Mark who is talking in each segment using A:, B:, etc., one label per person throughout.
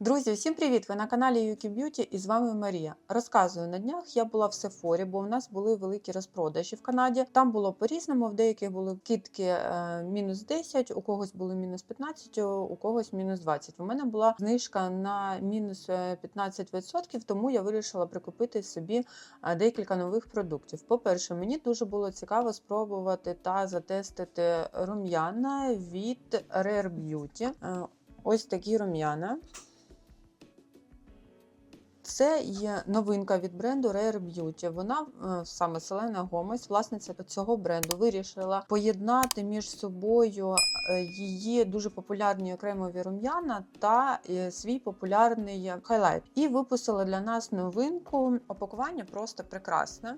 A: Друзі, всім привіт! Ви на каналі Yuki Beauty і з вами Марія. Розказую на днях. Я була в Сефорі, бо у нас були великі розпродажі в Канаді. Там було по-різному. В деяких були кітки е, мінус 10, у когось були мінус 15, у когось мінус 20. У мене була знижка на мінус е, 15%, тому я вирішила прикупити собі е, декілька нових продуктів. По-перше, мені дуже було цікаво спробувати та затестити рум'яна від Rare Beauty. Е, Ось такі рум'яна. Це є новинка від бренду Rare Beauty. Вона е, саме Селена Гомес, власниця цього бренду, вирішила поєднати між собою е, її дуже популярні окремові рум'яна та е, свій популярний хайлайт. І випустила для нас новинку. Опакування просто прекрасне.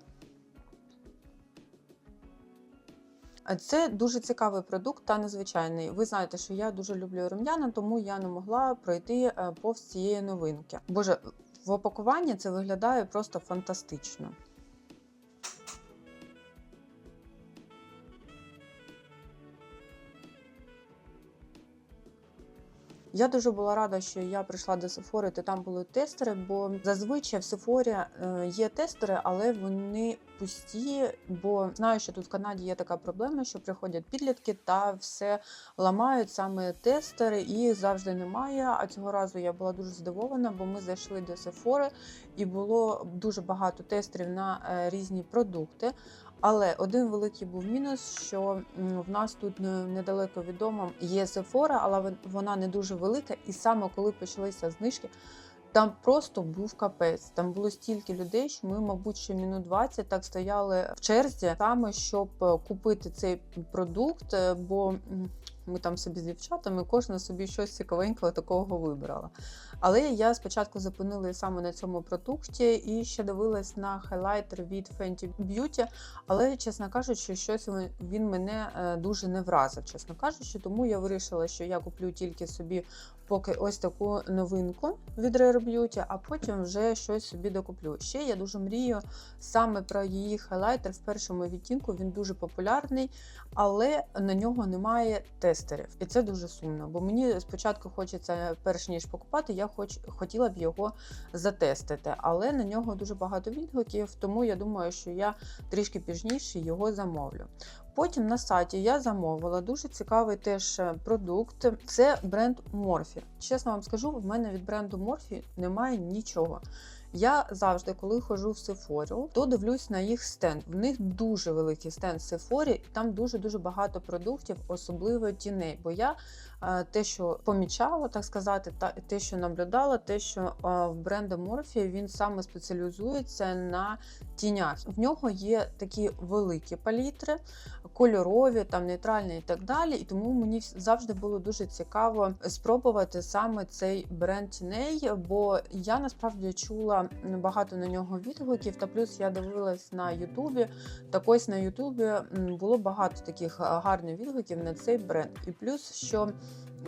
A: Це дуже цікавий продукт та незвичайний. Ви знаєте, що я дуже люблю рум'яна, тому я не могла пройти повз цієї новинки. Боже, в опакуванні це виглядає просто фантастично. Я дуже була рада, що я прийшла до Сефори, то там були тестери, бо зазвичай в Сефорі е, є тестери, але вони пусті. Бо знаю, що тут в Канаді є така проблема, що приходять підлітки та все ламають саме тестери, і завжди немає. А цього разу я була дуже здивована, бо ми зайшли до Сефори і було дуже багато тестерів на е, різні продукти. Але один великий був мінус, що в нас тут недалеко відомо є Сефора, але вона не дуже велика. І саме коли почалися знижки, там просто був капець. Там було стільки людей, що ми, мабуть, ще мінут 20 так стояли в черзі, саме щоб е, купити цей продукт. е, Бо ми там собі з дівчатами, кожна собі щось цікавенького такого вибрала. Але я спочатку зупинилася саме на цьому продукті і ще дивилась на хайлайтер від Fenty Beauty, але, чесно кажучи, щось він мене е, дуже не вразив, чесно кажучи, тому я вирішила, що я куплю тільки собі поки ось таку новинку від Rare а потім вже щось собі докуплю. Ще я дуже мрію саме про її хайлайтер в першому відтінку. Він дуже популярний, але на нього немає тестерів. І це дуже сумно. Бо мені спочатку хочеться, перш ніж покупати, я хоч хотіла б його затестити. Але на нього дуже багато відгуків, тому я думаю, що я трішки пізніше його замовлю. Потім на сайті я замовила дуже цікавий теж продукт. Це бренд Morphe. Чесно вам скажу, в мене від бренду Morphe немає нічого. Я завжди, коли ходжу в Сефорі, то дивлюсь на їх стенд. В них дуже великий стенд в Сефорі, і там дуже-дуже багато продуктів, особливо тіней. Бо я те, що помічала, так сказати, та те, що наблюдала, те, що в бренду Morphe він саме спеціалізується на тінях. В нього є такі великі палітри, кольорові, там нейтральні і так далі. І тому мені завжди було дуже цікаво спробувати саме цей бренд тіней, бо я насправді чула багато на нього відгуків. Та плюс я дивилась на Ютубі. Так ось на Ютубі було багато таких гарних відгуків на цей бренд. І плюс, що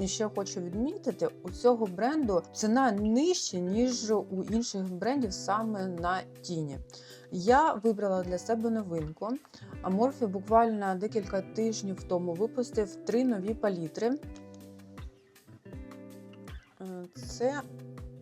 A: ще хочу відмітити, у цього бренду ціна нижча, ніж у інших брендів саме на тіні. Я вибрала для себе новинку. А Морфі буквально декілька тижнів тому випустив три нові палітри. Е, Це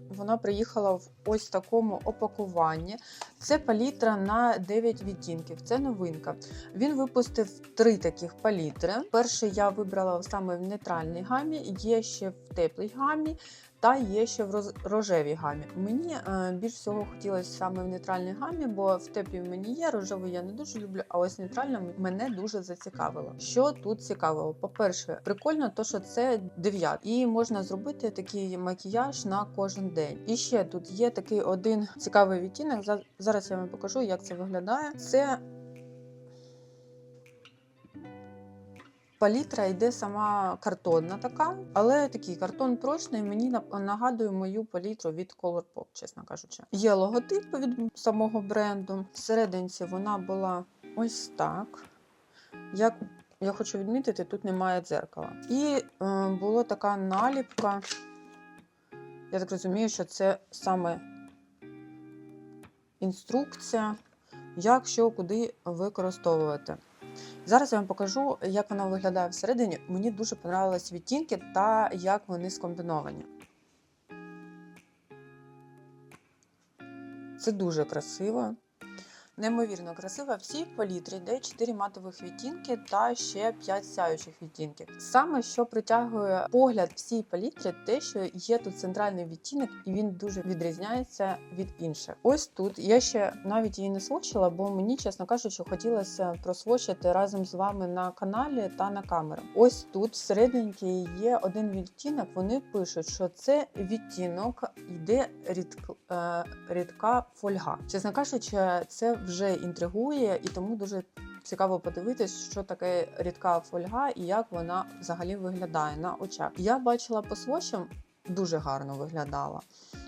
A: вона приїхала в ось такому опакуванні. Це палітра на 9 відтінків. Це новинка. Він випустив три таких палітри. Перший я вибрала саме в нейтральній гамі, є ще в теплій гамі. Та є ще в рожевій гамі. Мені е, більш всього хотілося саме в нейтральній гамі, бо в теплій мені є, рожеву я не дуже люблю, а ось нейтральна мене дуже зацікавило. Що тут цікавого? По-перше, прикольно, то що це 9, і можна зробити такий макіяж на кожен день. І ще тут є такий один цікавий відтінок. Зараз я вам покажу, як це виглядає. Це Палітра йде сама картонна така, але такий картон прочний мені нагадує мою палітру від Colourpop, чесно кажучи. Є логотип від самого бренду. Всерединці вона була ось так. Як я хочу відмітити, тут немає дзеркала. І е, була така наліпка. Я так розумію, що це саме інструкція, як що куди використовувати. Зараз я вам покажу, як воно виглядає всередині. Мені дуже понравились відтінки та як вони скомбіновані. Це дуже красиво. Неймовірно красиво. В цій палітрі йде 4 матових відтінки та ще 5 сяючих відтінків. Саме що притягує погляд в цій палітрі, те, що є тут центральний відтінок, і він дуже відрізняється від інших. Ось тут я ще навіть її не свочила, бо мені, чесно кажучи, хотілося просвочити разом з вами на каналі та на камеру. Ось тут всередині є один відтінок. Вони пишуть, що це відтінок йде рідк, е, рідка фольга. Чесно кажучи, це вже інтригує, і тому дуже цікаво подивитись, що таке рідка фольга і як вона взагалі виглядає на очах. Я бачила по свощам, дуже гарно виглядала.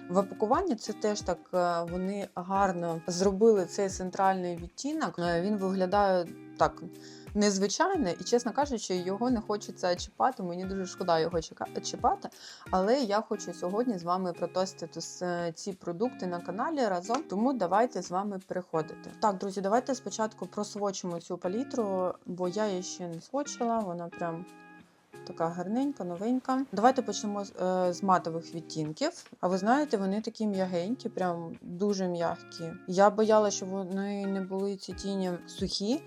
A: В опакуванні це теж так е, вони гарно зробили цей центральний відтінок. Е, Він виглядає так незвичайно, і, чесно кажучи, його не хочеться чіпати. Мені дуже шкода його чіпати. Але я хочу сьогодні з вами протестити ці продукти на каналі разом. Тому давайте з вами переходити. Так, друзі, давайте спочатку просвочимо цю палітру, бо я її ще не свочила. Вона прям. Така гарненька, новенька. Давайте почнемо з, е, з матових відтінків. А ви знаєте, вони такі м'ягенькі, прям дуже м'які. Я боялася, що вони не були ці тіні сухі,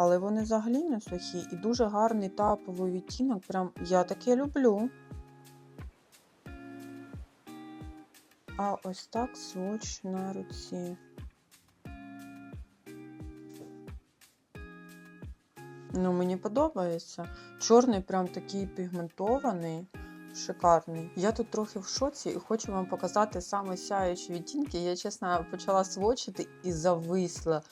A: але вони взагалі не сухі. І дуже гарний таповий відтінок. Прям я таке люблю. А ось так своч на руці. Ну, мені подобається. Чорний, прям такий пігментований, шикарний. Я тут трохи в шоці і хочу вам показати саме сяючі відтінки. Я, чесно, почала свочити і зависла.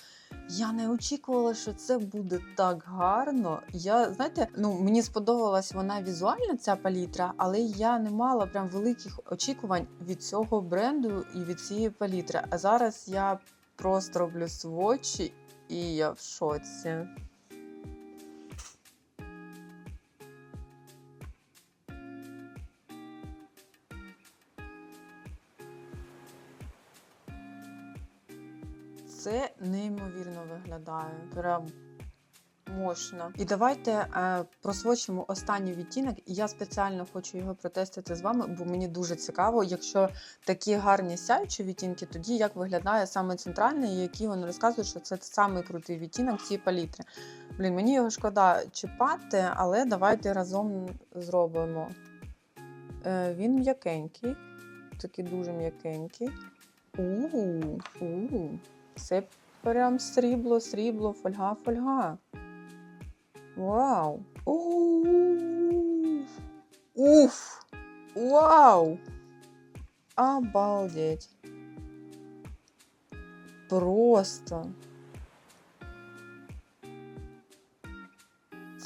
A: Я не очікувала, що це буде так гарно. Я, знаєте, ну мені сподобалась вона візуально, ця палітра, але я не мала прям великих очікувань від цього бренду і від цієї палітри. А зараз я просто роблю свочі і я в шоці. Це неймовірно виглядає. Прям мощно. І давайте е, просвочимо останній відтінок. І я спеціально хочу його протестити з вами, бо мені дуже цікаво, якщо такі гарні сяючі відтінки, тоді як виглядає саме центральний, і який вони розказують, що це самий крутий відтінок цієї палітри. Блін, мені його шкода чіпати, але давайте разом зробимо. Е, він м'якенький, такий дуже м'якенький. У-у, у це прям срібло, срібло, фольга, фольга. Вау! Уф! Уф! Вау! Обалдеть! Просто.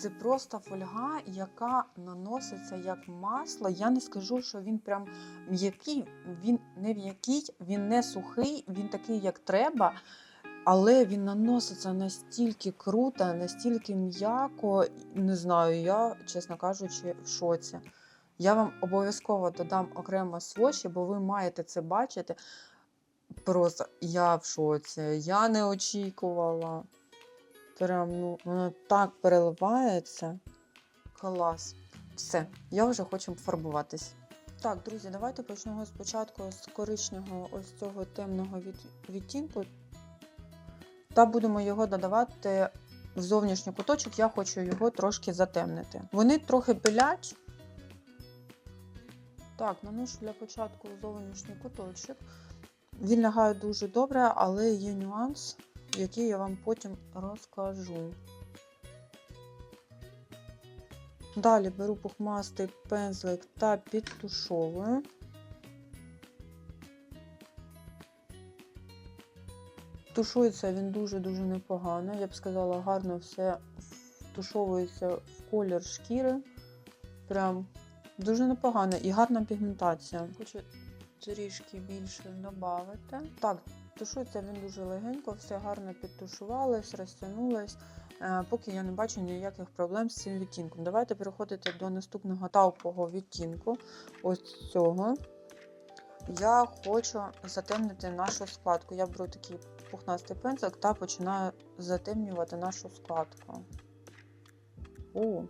A: Це просто фольга, яка наноситься як масло. Я не скажу, що він прям м'який, він не м'який, він не сухий, він такий, як треба. Але він наноситься настільки круто, настільки м'яко. Не знаю, я, чесно кажучи, в шоці. Я вам обов'язково додам окремо свочі, бо ви маєте це бачити. Просто я в шоці. Я не очікувала. Прям, ну, воно так переливається. Клас. Все, я вже хочу фарбуватись. Так, друзі, давайте почнемо спочатку з коричневого ось цього темного від... відтінку. Та будемо його додавати в зовнішній куточок, я хочу його трошки затемнити. Вони трохи пилять. Так, наношу для початку зовнішній куточок. Він лягає дуже добре, але є нюанс, який я вам потім розкажу. Далі беру пухмастий пензлик та підтушовую. Тушується він дуже-дуже непогано. Я б сказала, гарно все втушовується в колір шкіри. Прям дуже непогано і гарна пігментація. Хочу трішки більше додати. Так, тушується він дуже легенько, все гарно підтушувалось, розтягнулось. Е, Поки я не бачу ніяких проблем з цим відтінком. Давайте переходити до наступного таупового відтінку. Ось цього. Я хочу затемнити нашу складку. Я беру такий пухнастий пензлик та починаю затемнювати нашу складку. О.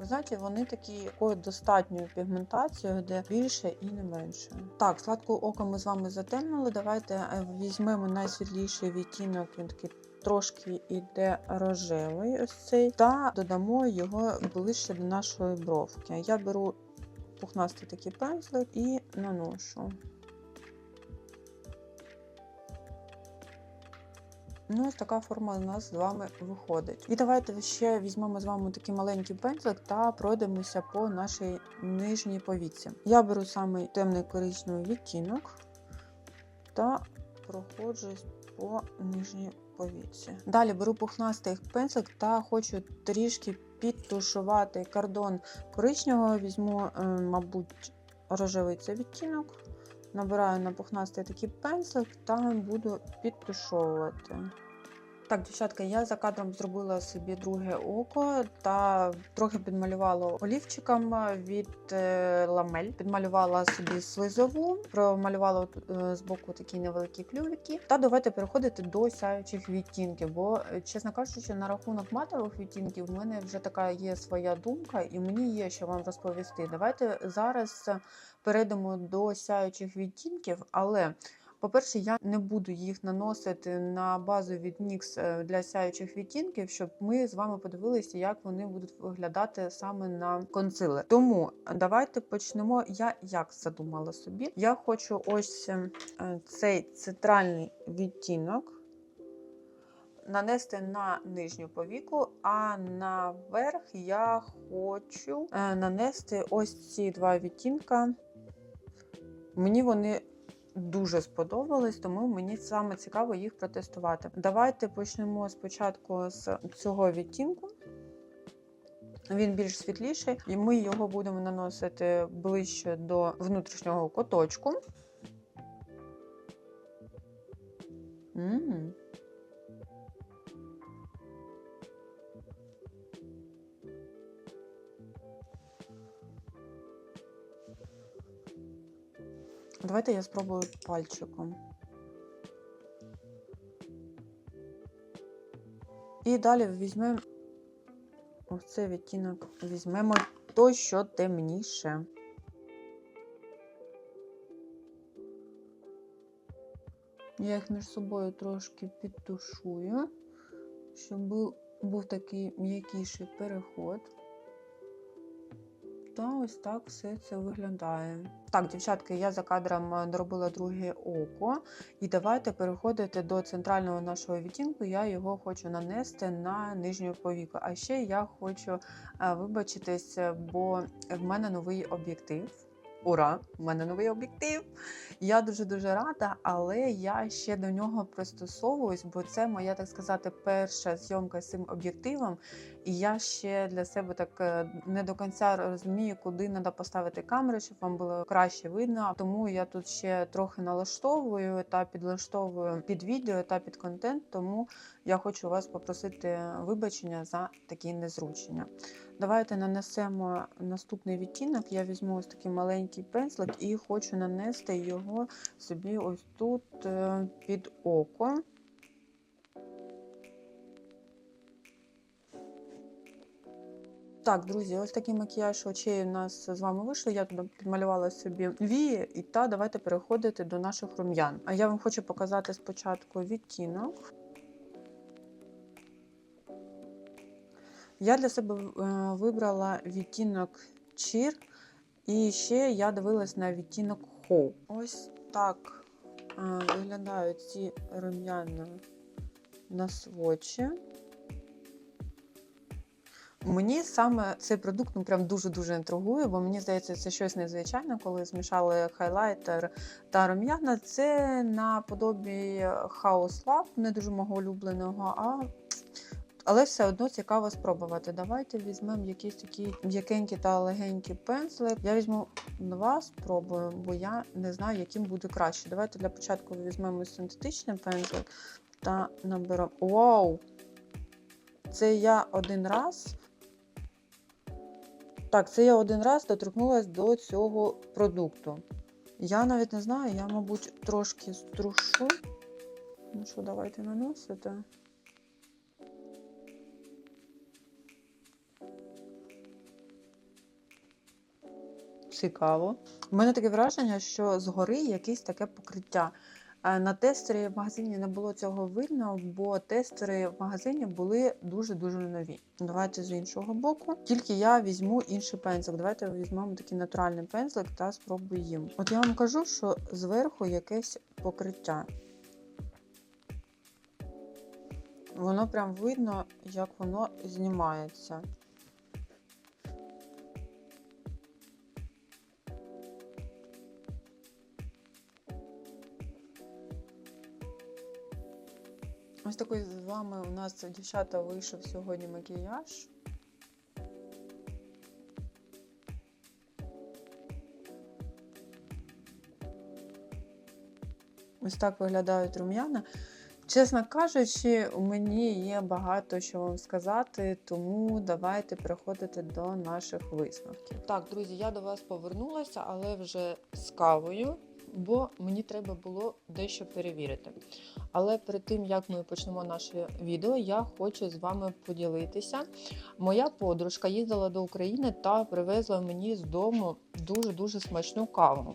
A: Ви знаєте, вони такі такою достатньою пігментацією, де більше і не менше. Так, сладку око ми з вами затемнили. Давайте е, візьмемо найсвітліший відтінок. Він такий трошки іде рожевий, ось цей, та додамо його ближче до нашої бровки. Я беру пухнастий такий пензлик і наношу. Ну, ось така форма у нас з вами виходить. І давайте ще візьмемо з вами такий маленький пензлик та пройдемося по нашій нижній повіці. Я беру саме темний коричневий відтінок та проходжусь по нижній повіці. Далі беру пухнастий пензлик та хочу трішки підтушувати кордон коричневого. Візьму, е, мабуть, рожевий цей відтінок. Набираю на пухнастий такий пензлик та буду підтушовувати. Так, дівчатка, я за кадром зробила собі друге око та трохи підмалювала олівчиком від е, ламель. Підмалювала собі слизову, промалювала е, з боку такі невеликі клювики. Та давайте переходити до сяючих відтінків. Бо, е, чесно кажучи, на рахунок матових відтінків в мене вже така є своя думка, і мені є що вам розповісти. Давайте зараз перейдемо до сяючих відтінків, але. По-перше, я не буду їх наносити на базу від NYX е, для сяючих відтінків, щоб ми з вами подивилися, як вони будуть виглядати саме на консилер. Тому давайте почнемо. Я як задумала собі. Я хочу ось е, цей центральний відтінок. Нанести на нижню повіку, а наверх я хочу е, нанести ось ці два відтінка. Мені вони дуже сподобались, тому мені саме цікаво їх протестувати. Давайте почнемо спочатку з цього відтінку. Він більш світліший, і ми його будемо наносити ближче до внутрішнього куточку. Давайте я спробую пальчиком. І далі візьмемо ось цей відтінок, візьмемо той, що темніше. Я їх між собою трошки підтушую, щоб був, був такий м'якіший переход. Та ось так все це виглядає. Так, дівчатки, я за кадром доробила друге око. І давайте переходити до центрального нашого відтінку. Я його хочу нанести на нижню повіку. А ще я хочу вибачитись, бо в мене новий об'єктив. Ура! У мене новий об'єктив. Я дуже-дуже рада, але я ще до нього пристосовуюсь, бо це моя, так сказати, перша зйомка з цим об'єктивом. І я ще для себе так е, не до кінця розумію, куди треба поставити камеру, щоб вам було краще видно. Тому я тут ще трохи налаштовую та підлаштовую під відео та під контент. Тому я хочу вас попросити вибачення за такі незручення. Давайте нанесемо наступний відтінок. Я візьму ось такий маленький пензлик і хочу нанести його собі ось тут е, під око. Так, друзі, ось такий макіяж очей у нас з вами вийшов. Я туди підмалювала собі вії, і та давайте переходити до наших рум'ян. А я вам хочу показати спочатку відтінок. Я для себе вибрала відтінок Cheer, і ще я дивилась на відтінок Hope. Ось так е, виглядають ці рум'яна на свочі. Мені саме цей продукт ну, прям дуже-дуже інтригує, бо мені здається, це щось незвичайне, коли змішали хайлайтер та рум'яна. Це наподобі House Lab, не дуже мого улюбленого, а але все одно цікаво спробувати. Давайте візьмемо якийсь такий м'якенький та легенький пензлик. Я візьму два, спробую, бо я не знаю, яким буде краще. Давайте для початку візьмемо синтетичний пензлик та наберемо. Вау! Це я один раз. Так, це я один раз доторкнулася до цього продукту. Я навіть не знаю, я, мабуть, трошки струшу. Ну що, давайте наносити. Цікаво. У мене таке враження, що згори якесь таке покриття. Е, На тестері в магазині не було цього видно, бо тестери в магазині були дуже-дуже нові. Давайте з іншого боку. Тільки я візьму інший пензлик. Давайте візьмемо такий натуральний пензлик та спробую їм. От я вам кажу, що зверху якесь покриття. Воно прям видно, як воно знімається. Ось такий з вами у нас дівчата вийшов сьогодні макіяж. Ось так виглядають рум'яна. Чесно кажучи, у мені є багато що вам сказати, тому давайте переходити до наших висновків. Так, друзі, я до вас повернулася, але вже з кавою, бо мені треба було дещо перевірити. Але перед тим як ми почнемо наше відео, я хочу з вами поділитися. Моя подружка їздила до України та привезла мені з дому дуже-дуже смачну каву.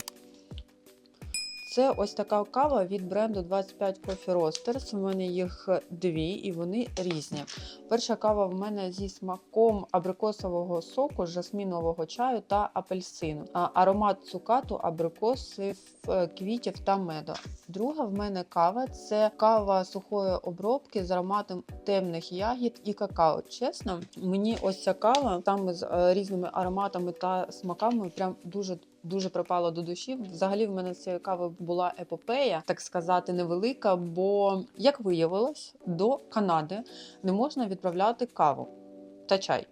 A: Це ось така кава від бренду 25 Coffee Roasters. У мене їх дві і вони різні. Перша кава в мене зі смаком абрикосового соку, жасмінового чаю та апельсину. Аромат цукату, абрикосів, е, квітів та меду. Друга в мене кава це кава сухої обробки з ароматом темних ягід і какао. Чесно, мені ось ця кава там з е, різними ароматами та смаками прям дуже дуже припало до душі. Взагалі, в мене це кава була епопея, так сказати, невелика. Бо, як виявилось, до Канади не можна відправляти каву та чай.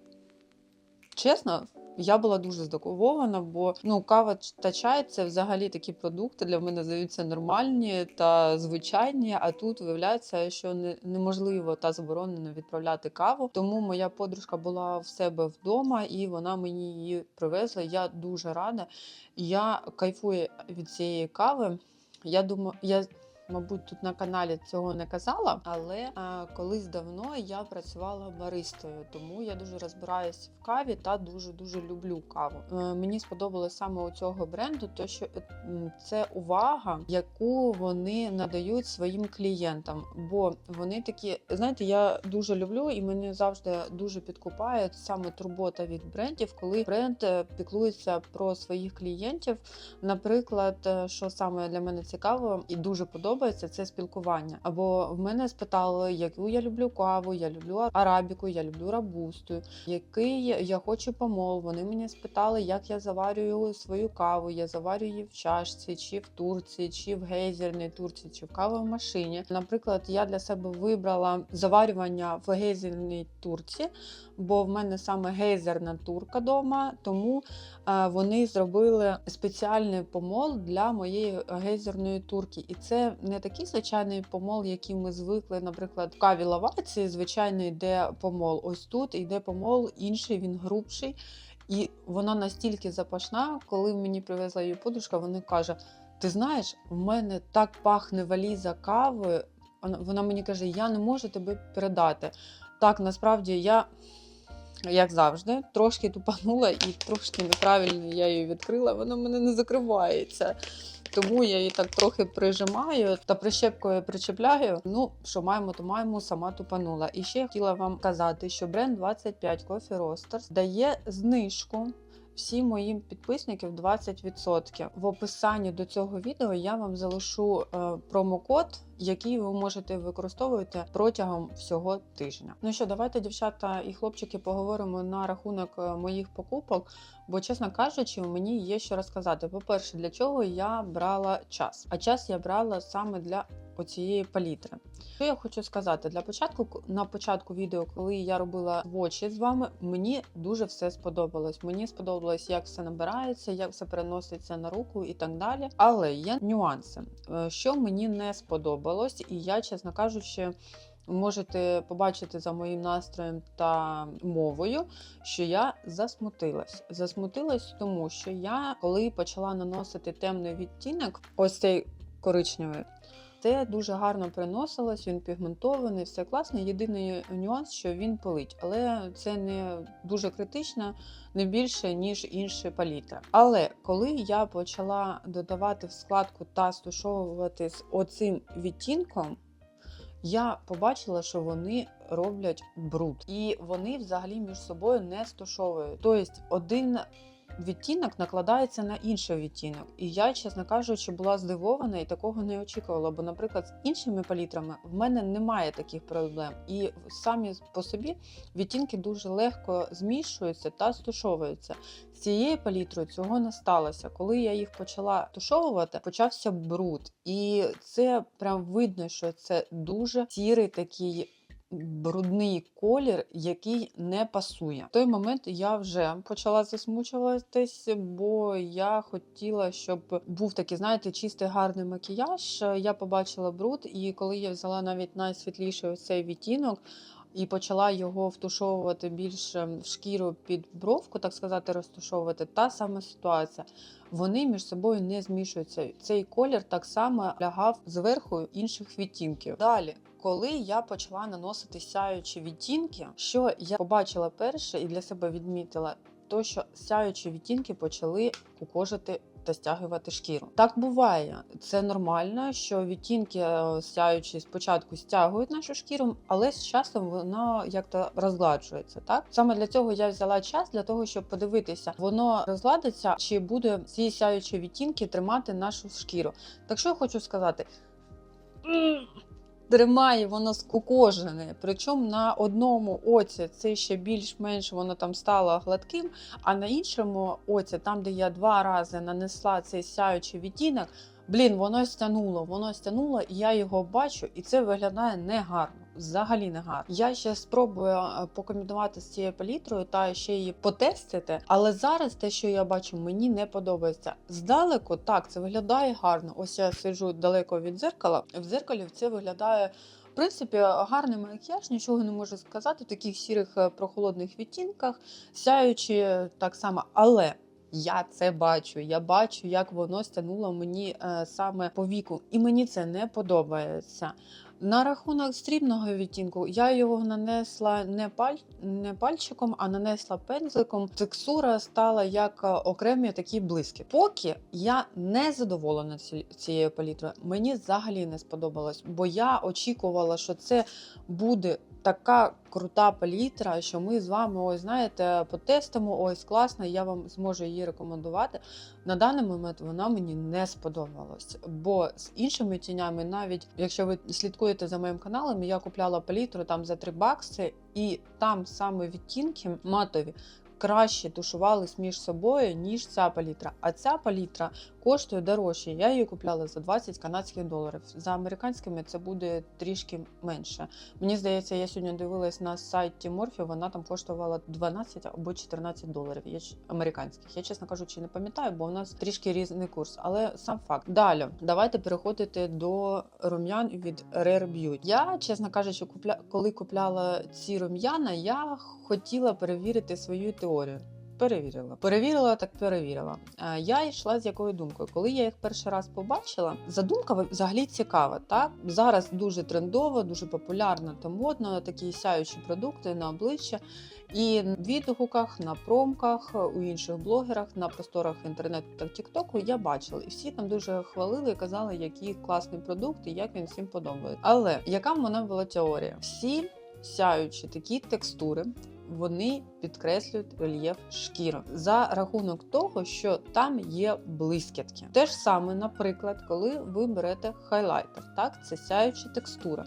A: Чесно. Я була дуже здивована, бо ну кава та чай це взагалі такі продукти для мене здаються нормальні та звичайні. А тут виявляється, що не, неможливо та заборонено відправляти каву. Тому моя подружка була в себе вдома і вона мені її привезла. Я дуже рада. Я кайфую від цієї кави. Я думаю, я. Мабуть, тут на каналі цього не казала, але а, колись давно я працювала баристою, тому я дуже розбираюсь в каві та дуже дуже люблю каву. Е, мені сподобалось саме у цього бренду, то що е, це увага, яку вони надають своїм клієнтам. Бо вони такі, знаєте, я дуже люблю і мене завжди дуже підкупає саме турбота від брендів, коли бренд е, піклується про своїх клієнтів. Наприклад, що саме для мене цікаво і дуже подобається, це спілкування. Або в мене спитали, яку я люблю каву, я люблю арабіку, я люблю рабусту, який я хочу помол. Вони мені спитали, як я заварюю свою каву. Я заварюю її в чашці, чи в турці, чи в гейзерній турці, чи в кавомашині. Наприклад, я для себе вибрала заварювання в гейзерній турці, бо в мене саме гейзерна турка вдома, тому е, вони зробили спеціальний помол для моєї гейзерної турки. І це не такий звичайний помол, який ми звикли, наприклад, в каві лаваці, звичайно, йде помол. Ось тут йде помол, інший, він грубший. І вона настільки запашна, коли мені привезла її подружка, вона каже: Ти знаєш, в мене так пахне валіза кави. Вона- мені каже: Я не можу тебе передати. Так, насправді я, як завжди, трошки тупанула і трошки неправильно я її відкрила, вона мене не закривається. Тому я її так трохи прижимаю та прищепкою причепляю. Ну, що маємо, то маємо, сама тупанула. І ще хотіла вам казати, що бренд 25 Coffee Roasters дає знижку. Всім моїм підписників 20%. В описанні до цього відео я вам залишу е, промокод, який ви можете використовувати протягом всього тижня. Ну що, давайте, дівчата і хлопчики, поговоримо на рахунок е, моїх покупок. Бо, чесно кажучи, мені є що розказати. По-перше, для чого я брала час? А час я брала саме для оцієї палітри. Що я хочу сказати? Для початку на початку відео, коли я робила вочі з вами, мені дуже все сподобалось. Мені сподобалось, як все набирається, як все переноситься на руку і так далі. Але є нюанси, Е, що мені не сподобалось, і я, чесно кажучи. Можете побачити за моїм настроєм та мовою, що я засмутилась. Засмутилась, тому що я, коли почала наносити темний відтінок, ось цей коричневий, все дуже гарно приносилось, він пігментований, все класно. Єдиний нюанс, що він пилить, але це не дуже критично, не більше ніж інші палітри. Але коли я почала додавати в складку та стушовувати з оцим відтінком. Я побачила, що вони роблять бруд, і вони взагалі між собою не стушовують. Тобто один відтінок накладається на інший відтінок. І я, чесно кажучи, була здивована і такого не очікувала. Бо, наприклад, з іншими палітрами в мене немає таких проблем. І самі по собі відтінки дуже легко змішуються та стушовуються. З цією палітрою цього не сталося. Коли я їх почала тушовувати, почався бруд. І це прям видно, що це дуже сірий такий брудний колір, який не пасує. В той момент я вже почала засмучуватись, бо я хотіла, щоб був такий, знаєте, чистий гарний макіяж. Я побачила бруд, і коли я взяла навіть найсвітліший цей відтінок. І почала його втушовувати більше в шкіру під бровку, так сказати, розтушовувати. Та сама ситуація. Вони між собою не змішуються. Цей колір так само лягав зверху інших відтінків. Далі, коли я почала наносити сяючі відтінки, що я побачила перше і для себе відмітила, то що сяючі відтінки почали кукожити та стягувати шкіру. Так буває, це нормально, що відтінки е, сяючі спочатку стягують нашу шкіру, але з часом вона як-то розгладжується. Так саме для цього я взяла час для того, щоб подивитися, воно розгладиться чи буде ці сяючі відтінки тримати нашу шкіру. Так що я хочу сказати. Тримає воно скукожене, причому на одному оці це ще більш-менш воно там стало гладким, а на іншому оці, там, де я два рази нанесла цей сяючий відтінок, блін, воно стянуло, воно стянуло, і я його бачу, і це виглядає негарно. Взагалі не гарно. Я ще спробую е, покомбінувати з цією палітрою та ще її потестити. Але зараз те, що я бачу, мені не подобається. Здалеку так це виглядає гарно. Ось я сиджу далеко від дзеркала. В дзеркалі це виглядає. В принципі, гарний макіяж, нічого не можу сказати. В таких сірих е, прохолодних відтінках, сяючи так само, але. Я це бачу. Я бачу, як воно стягнуло мені е, саме по віку, і мені це не подобається. На рахунок стрібного відтінку я його нанесла не паль... не пальчиком, а нанесла пензликом. Текстура стала як е, окремі такі блиски. Поки я не задоволена цією палітрою, мені взагалі не сподобалось, бо я очікувала, що це буде. Така крута палітра, що ми з вами ось знаєте, потестимо. Ось класна, я вам зможу її рекомендувати. На даний момент вона мені не сподобалась, бо з іншими тінями, навіть якщо ви слідкуєте за моїм каналом, я купляла палітру там за 3 бакси, і там саме відтінки матові. Краще тушувались між собою, ніж ця палітра. А ця палітра коштує дорожче. Я її купляла за 20 канадських доларів. За американськими це буде трішки менше. Мені здається, я сьогодні дивилась на сайті Морфі, вона там коштувала 12 або 14 доларів. Я американських. Я, чесно кажучи, не пам'ятаю, бо у нас трішки різний курс. Але сам факт. Далі давайте переходити до рум'ян від Rare Beauty. Я, чесно кажучи, купля... коли купляла ці рум'яна, я хотіла перевірити свою теорію. Перевірила. Перевірила, так перевірила. Е, Я йшла з якою думкою. Коли я їх перший раз побачила, задумка взагалі цікава. Так зараз дуже трендово, дуже популярно та модно такі сяючі продукти на обличчя. І в відгуках, на промках, у інших блогерах, на просторах інтернету та Тіктоку я бачила. І всі там дуже хвалили і казали, який класний продукт і як він всім подобається. Але яка в мене була теорія? Всі сяючі такі текстури. Вони підкреслюють рельєф шкіри за рахунок того, що там є блискітки. Те ж саме, наприклад, коли ви берете хайлайтер, так це сяюча текстура.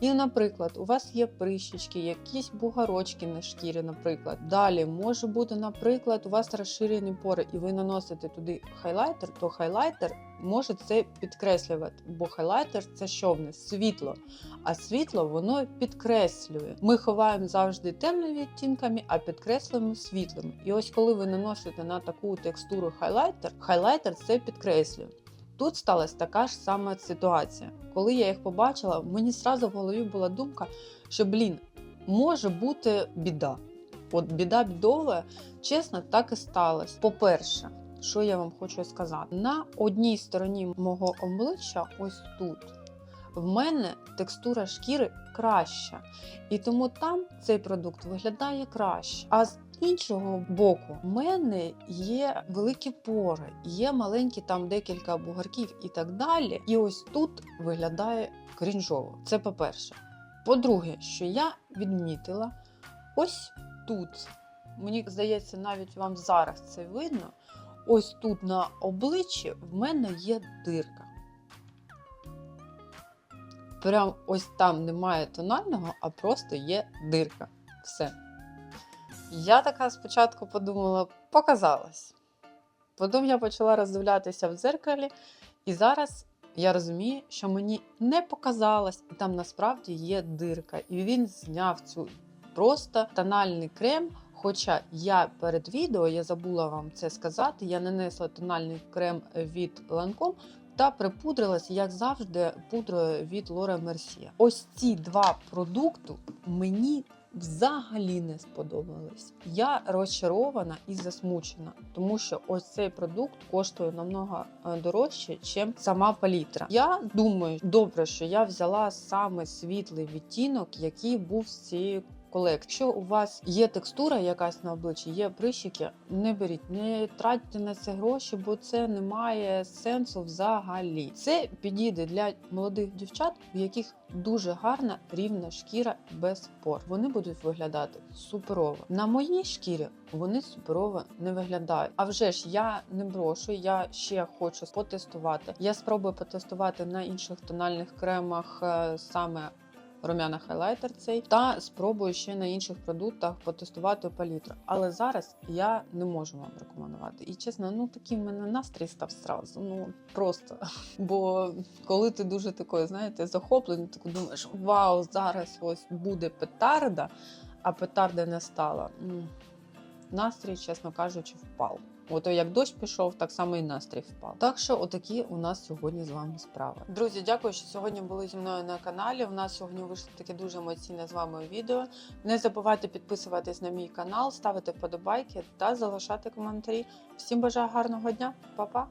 A: І, наприклад, у вас є прищечки, якісь бугарочки на шкірі, наприклад. Далі може бути, наприклад, у вас розширені пори, і ви наносите туди хайлайтер, то хайлайтер може це підкреслювати, бо хайлайтер це що в нас? Світло. А світло воно підкреслює. Ми ховаємо завжди темними відтінками, а підкреслюємо світлими. І ось коли ви наносите на таку текстуру хайлайтер, хайлайтер це підкреслює. Тут сталася така ж сама ситуація. Коли я їх побачила, мені зразу в голові була думка, що блін, може бути біда. От біда бідова, чесно, так і сталося. По-перше, що я вам хочу сказати, на одній стороні мого обличчя, ось тут, в мене текстура шкіри краща. І тому там цей продукт виглядає краще. А з іншого боку, в мене є великі пори, є маленькі там декілька бугарків і так далі. І ось тут виглядає крінжово. Це по-перше. По-друге, що я відмітила, ось тут, мені здається, навіть вам зараз це видно. Ось тут на обличчі в мене є дирка. Прям ось там немає тонального, а просто є дирка. Все. Я така спочатку подумала, показалось. Потім я почала роздивлятися в дзеркалі, і зараз я розумію, що мені не показалось, і там насправді є дирка. І він зняв цю просто тональний крем. Хоча я перед відео, я забула вам це сказати, я нанесла тональний крем від Lancome та припудрилась, як завжди, пудрою від Laura Mercier. Ось ці два продукти мені взагалі не сподобались. Я розчарована і засмучена, тому що ось цей продукт коштує намного е, дорожче, ніж сама палітра. Я думаю, добре, що я взяла саме світлий відтінок, який був з цієї колекції. Якщо у вас є текстура якась на обличчі, є прищики, не беріть, не тратьте на це гроші, бо це не має сенсу взагалі. Це підійде для молодих дівчат, в яких дуже гарна рівна шкіра без пор. Вони будуть виглядати суперово. На моїй шкірі вони суперово не виглядають. А вже ж я не брошу, я ще хочу потестувати. Я спробую потестувати на інших тональних кремах е, саме. Румяна хайлайтер цей та спробую ще на інших продуктах потестувати палітру. Але зараз я не можу вам рекомендувати. І чесно, ну такий в мене настрій став зразу. Ну просто. Бо коли ти дуже такою, знаєте, захоплений, ти думаєш, вау, зараз ось буде петарда, а петарди не стало. М, Настрій, чесно кажучи, впав. Ото як дощ пішов, так само і настрій впав. Так що, отакі у нас сьогодні з вами справи. Друзі, дякую, що сьогодні були зі мною на каналі. У нас сьогодні вийшло таке дуже емоційне з вами відео. Не забувайте підписуватись на мій канал, ставити вподобайки та залишати коментарі. Всім бажаю гарного дня, Па-па!